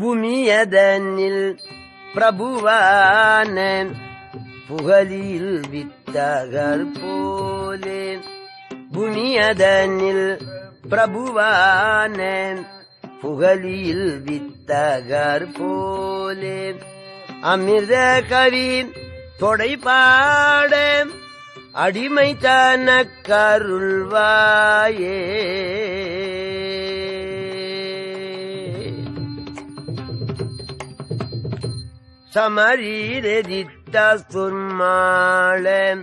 பூமியதனில் பிரபுவான புகழில் வித்தகர் போலே. பூமியதனில் பிரபுவான புகழில் வித்தகர் போலே. அமிர்த கவி தொடை பாட அடிமை தனக்கருள்வாயே. சமரீரெதித்த சொன்மாள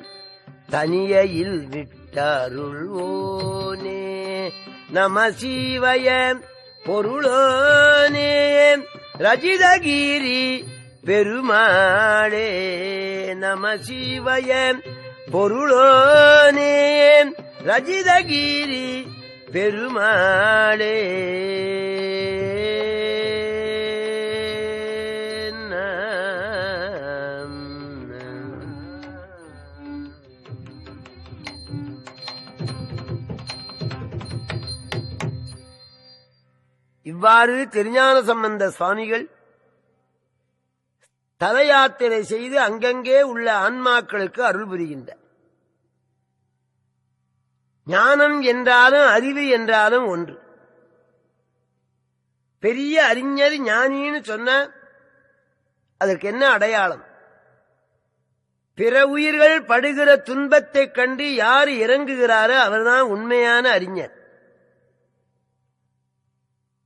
தனியையில் விட்டருள்வோனே. நம சீவய பொருளோனே ரஜிதகிரி பெருமாளே. நம சீவய பொருளோனே ரஜிதகிரி பெருமாளே. இவ்வாறு திருஞான சம்பந்த சுவாமிகள் தல யாத்திரை செய்து அங்கங்கே உள்ள ஆன்மாக்களுக்கு அருள் புரிகின்ற ஞானம் என்றாலும் அறிவு என்றாலும் ஒன்று. பெரிய அறிஞர் ஞானின்னு சொன்ன அதற்கு என்ன அடையாளம்? பிற உயிர்கள் படுகிற துன்பத்தைக் கண்டு யார் இறங்குகிறாரோ அவர்தான் உண்மையான அறிஞர்.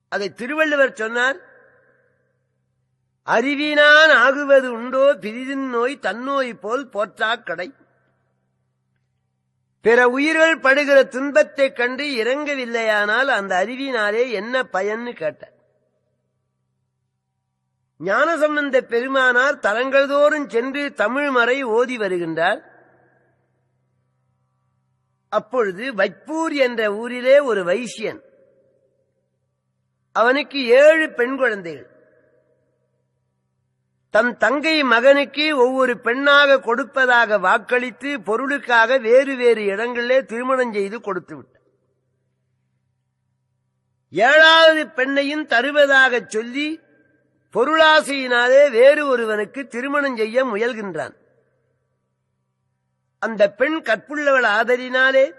அதை திருவள்ளுவர் சொன்னார் அறிவினான் ஆகுவது உண்டோ பிரிதின் நோய் தன்னோய் போல் போற்றா கடை. பிற உயிர்கள் படுகிற துன்பத்தைக் கண்டு இறங்கவில்லையானால் அந்த அறிவினாலே என்ன பயன்னு கேட்டார் ஞானசம்பந்த பெருமானார் தலங்கள் தோறும் சென்று தமிழ் மறை ஓதி வருகின்றார். அப்பொழுது வைப்பூர் என்ற ஊரிலே ஒரு வைசியன் அவனுக்கு ஏழு பெண் குழந்தைகள். தன் தங்கை மகனுக்கு ஒவ்வொரு பெண்ணாக கொடுப்பதாக வாக்களித்து பொருளுக்காக வேறு வேறு இடங்களிலே திருமணம் செய்து கொடுத்து விட்டார் ஏழாவது பெண்ணையும் தருவதாக சொல்லி பொருளாசையினாலே வேறு ஒருவனுக்கு திருமணம் செய்ய முயல்கின்றான். அந்த பெண் கற்புள்ளவள் ஆதரினாலே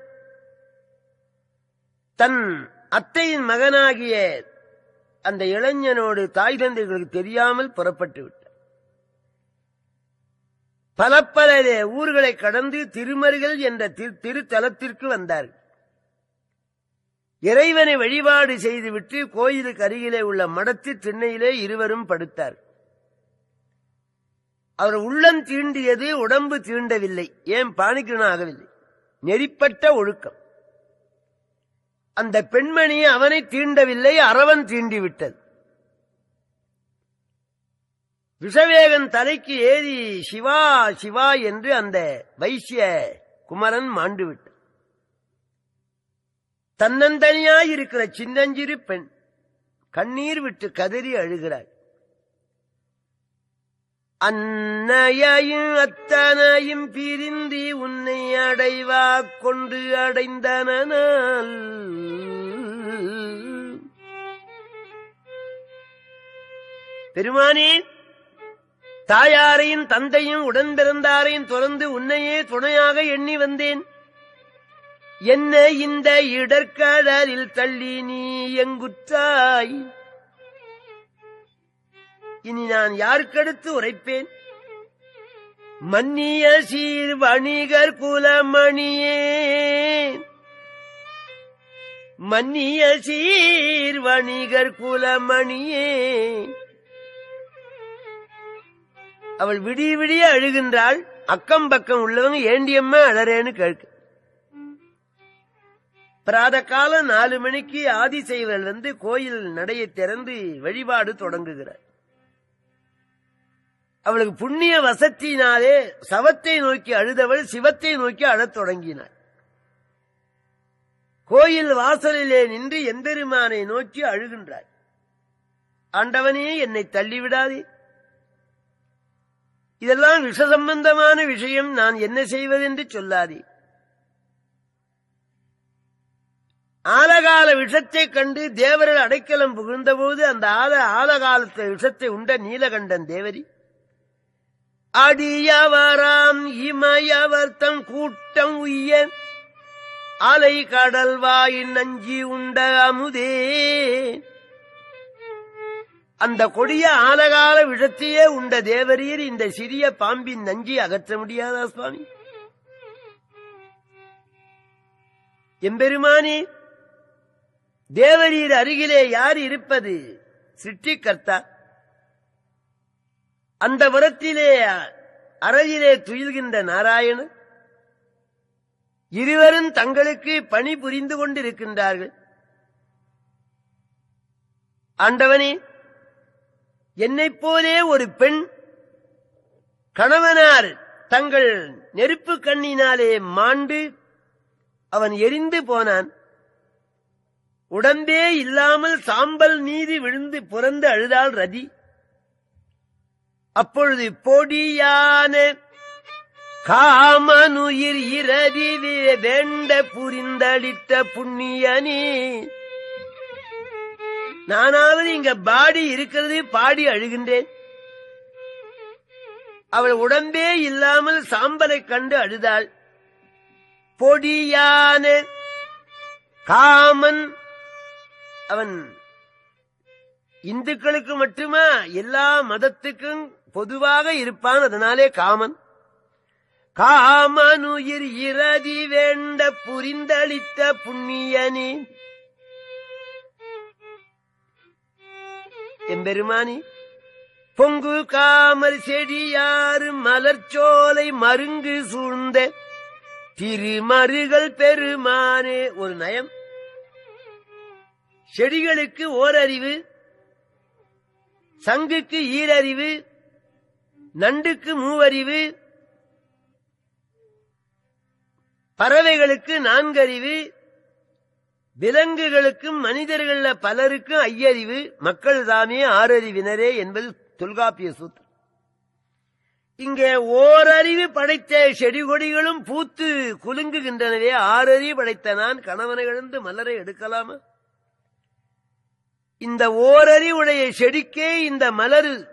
தன் அத்தையின் மகனாகிய அந்த இளைஞனோடு தாய் தந்தைகளுக்கு தெரியாமல் புறப்பட்டு விட்டார். பல பல ஊர்களை கடந்து திருமருகல் என்ற திரு- திருத்தலத்திற்கு வந்தார்கள். இறைவனை வழிபாடு செய்துவிட்டு கோயிலுக்கு அருகிலே உள்ள மடத்து திண்ணையிலே இருவரும் படுத்தார். அவர் உள்ளம் தீண்டியது உடம்பு தீண்டவில்லை. ஏன் பாணிக்கணும் ஆகவில்லை நெறிப்பட்ட ஒழுக்கம். அந்த பெண்மணி அவனை தீண்டவில்லை அரவன் தீண்டிவிட்டது. விஷவேகன் தலைக்கு ஏறி சிவா சிவா என்று அந்த வைசிய குமரன் மாண்டுவிட்டான். தன்னந்தனியாய் இருக்கிற சின்னஞ்சிறு பெண் கண்ணீர் விட்டு கதறி அழுகிறாள். அன்னையையும் அத்தனையும் பிரிந்து உன்னை அடைவா கொண்டு அடைந்தனால் பெருமானே தாயாரையும் தந்தையும் உடன் பிறந்தாரையும் தொடர்ந்து உன்னையே துணையாக எண்ணி வந்தேன். என்ன இந்த இடர்கடலில் தள்ளி நீ எங்குற்றாய்? இனி நான் யாருக்கடுத்து உரைப்பேன்? மன்னிய சீர் வணிகர் குலமணியே. மன்னிய சீர் வணிகர் குலமணியே. அவள் விடிய விடிய அழுகின்றாள். அக்கம் பக்கம் உள்ளவங்க ஏண்டியம்மா அழறேன்னு கேட்கு. பிராத காலம் நாலு மணிக்கு ஆதிசைவர் வந்து கோயில் நடையை திறந்து வழிபாடு தொடங்குகிறார். அவளுக்கு புண்ணிய வசத்தினாலே சவத்தை நோக்கி அழுதவள் சிவத்தை நோக்கி அழத் தொடங்கினாள். கோயில் வாசலிலே நின்று எம்பெருமானை நோக்கி அழுகின்றாய் ஆண்டவனே என்னை தள்ளிவிடாதே. இதெல்லாம் விஷ சம்பந்தமான விஷயம் நான் என்ன செய்வதென்று சொல்லாதே. ஆலகால விஷத்தை கண்டு தேவர்கள் அடைக்கலம் புகுந்தபோது அந்த ஆல ஆலகாலத்தை விஷத்தை உண்ட நீலகண்டன் தேவரி. அடியவராம் இமயவர்த்தம் கூட்டம் உய்ய அலை கடல் வாயின் நஞ்சி உண்ட அமுதே. அந்த கொடிய ஆலகால விஷத்தையே உண்ட தேவரீர் இந்த சிறிய பாம்பின் நஞ்சி அகற்ற முடியாதா சுவாமி? எம்பெருமானே தேவரீர் அருகிலே யார் இருப்பது? சிருஷ்டிகர்த்தா? அந்த வரத்திலே அறையிலே துயில்கின்ற நாராயணன் இருவரும் தங்களுக்கு பணி புரிந்து கொண்டிருக்கின்றார்கள். ஆண்டவனே என்னைப் போலே ஒரு பெண் கணவனார் தங்கள் நெருப்பு கண்ணினாலே மாண்டு அவன் எரிந்து போனான். உடம்பே இல்லாமல் சாம்பல் நீதி விழுந்து புறந்து அழுதாள் ரதி. அப்பொழுது பொடியான காமனுயிர் இரதி வேண்ட புரிந்தளித்த புண்ணியனி. நானாவது இங்க பாடி இருக்கிறது பாடி அழுகின்றேன். அவள் உடம்பே இல்லாமல் சாம்பலை கண்டு அழுதாள். பொடியான காமன் அவன் இந்துக்களுக்கு மட்டுமா எல்லா மதத்துக்கும் பொதுவாக இருப்பான் அதனாலே காமன். காமனுயிர் இறதி வேண்ட புரிந்தளித்த புண்ணியனி. எம்பெருமானி பொங்கு காமர் செடியாறு மலர்ச்சோலை மருங்கு சூழ்ந்த திருமருகள் பெருமானே. ஒரு நயம். செடிகளுக்கு ஓரறிவு சங்குக்கு ஈரறிவு நண்டுக்கு மூவறிவு பறவைகளுக்கு நான்கறிவு விலங்குகளுக்கும் மனிதர்கள பலருக்கும் ஐயறிவு மக்கள் தாமே ஆறறிவினரே என்பது தொல்காப்பிய சூத்திரம். இங்கே ஓரறிவு படைத்த செடி கொடிகளும் பூத்து குலுங்குகின்றனவே ஆறறிவு படைத்த நான் கணவனை எழுந்து மலரை எடுக்கலாமா? இந்த ஓரறிவுடைய செடிக்கே இந்த மலர்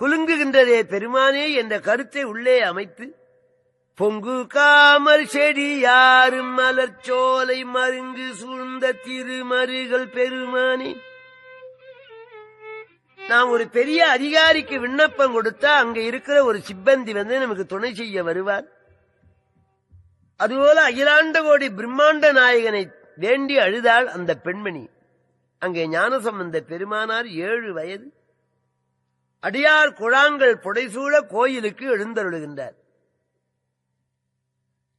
குலுங்குகின்றதே பெருமானே என்ற கருத்தை உள்ளே அமைத்து பொங்கு காமல் செடி யாரும் மலர் சோலை மருங்கு சூழ்ந்த திருமருகள் பெருமானே. நாம் ஒரு பெரிய அதிகாரிக்கு விண்ணப்பம் கொடுத்தா அங்க இருக்கிற ஒரு சிப்பந்தி வந்து நமக்கு துணை செய்ய வருவார். அதுபோல அகிலாண்ட கோடி பிரம்மாண்ட நாயகனை வேண்டி அழுதாள் அந்த பெண்மணி. அங்கே ஞானசம்பந்த பெருமானார் ஏழு வயது. அடியார் குழாங்கள் புடைசூழ கோயிலுக்கு எழுந்தருளுகின்றார்.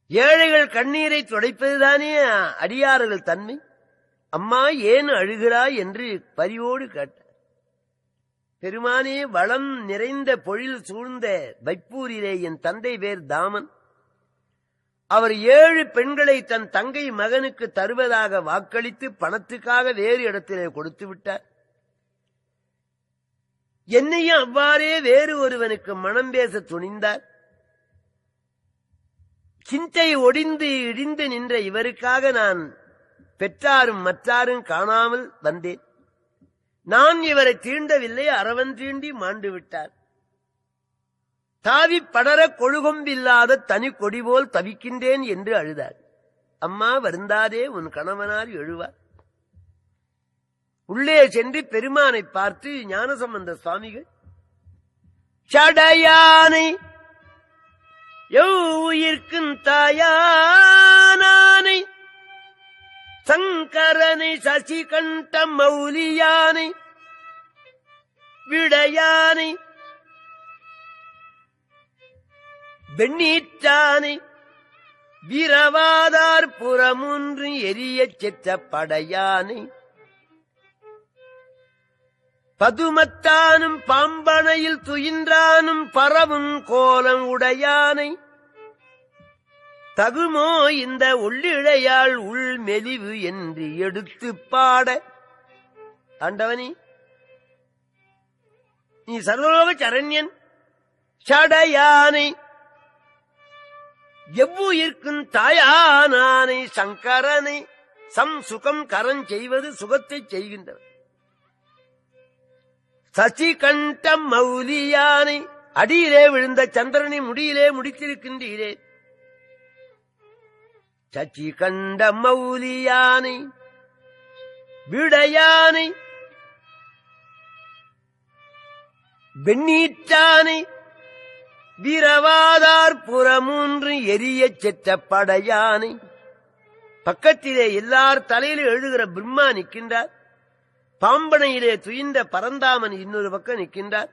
ஏழைகள் கண்ணீரை துடைப்பதுதானே அடியார்கள் தன்மை? அம்மா ஏன் அழுகிறாய் என்று பரிவோடு கேட்டார். பெருமானே வளம் நிறைந்த பொழில் சூழ்ந்த வைப்பூரிலே என் தந்தை பேர் தாமன். அவர் ஏழு பெண்களை தன் தங்கை மகனுக்கு தருவதாக வாக்களித்து பணத்துக்காக வேறு இடத்திலே கொடுத்து விட்டார் என்னையும் அவ்வாறே வேறு ஒருவனுக்கு மனம் பேச துணிந்தார். சிந்தை ஒடிந்து இடிந்து நின்ற இவருக்காக நான் பெற்றாரும் மற்றாரும் காணாமல் வந்தேன். நான் இவரை தீண்டவில்லை அரவன் தீண்டி மாண்டு விட்டார். தாவி படர கொழுகொம்பில்லாத தனி கொடி போல் தவிக்கின்றேன் என்று அழுதார். அம்மா வருந்தாதே உன் கணவனார் எழுவார். உள்ளே சென்று பெருமானை பார்த்து ஞானசம்பந்த சுவாமிகள் சடையானை உயிர்க்கும் தாயானை சங்கரனை சசிகண்ட மௌலியானை விடையானை வெண்ணீற்றானை வீரவாதார் புறமுன்று எரிய செற்ற படையானை பதுமத்தானும் பாம்பனையில் துயின்றானும் பரவும் கோலம் உடையானை. தகுமோ இந்த உள்ளிழையால் உள் மெலிவு என்று எடுத்து பாட. ஆண்டவனி நீ சர்வலோக சரண்யன் சடையானை. எவ்வுயிர்க்கும் தாயானானை சங்கரனை சம் சுகம் கரம் செய்வது சுகத்தை செய்கின்றவர் சசி கண்டம் மௌலியானை அடியிலே விழுந்த சந்திரனை முடியிலே முடித்திருக்கின்றீரே. சச்சி கண்ட மௌலியானை விடையானை வெண்ணீற்றானை வீரவாதார் புறமூன்று எரியச் செற்ற படையானை. பக்கத்திலே எல்லார் தலையிலும் எழுதுகிற பிரம்மா நிற்கின்றார். பாம்பனையிலே துயின்ற பரந்தாமன் இன்னொரு பக்கம் நிற்கின்றார்.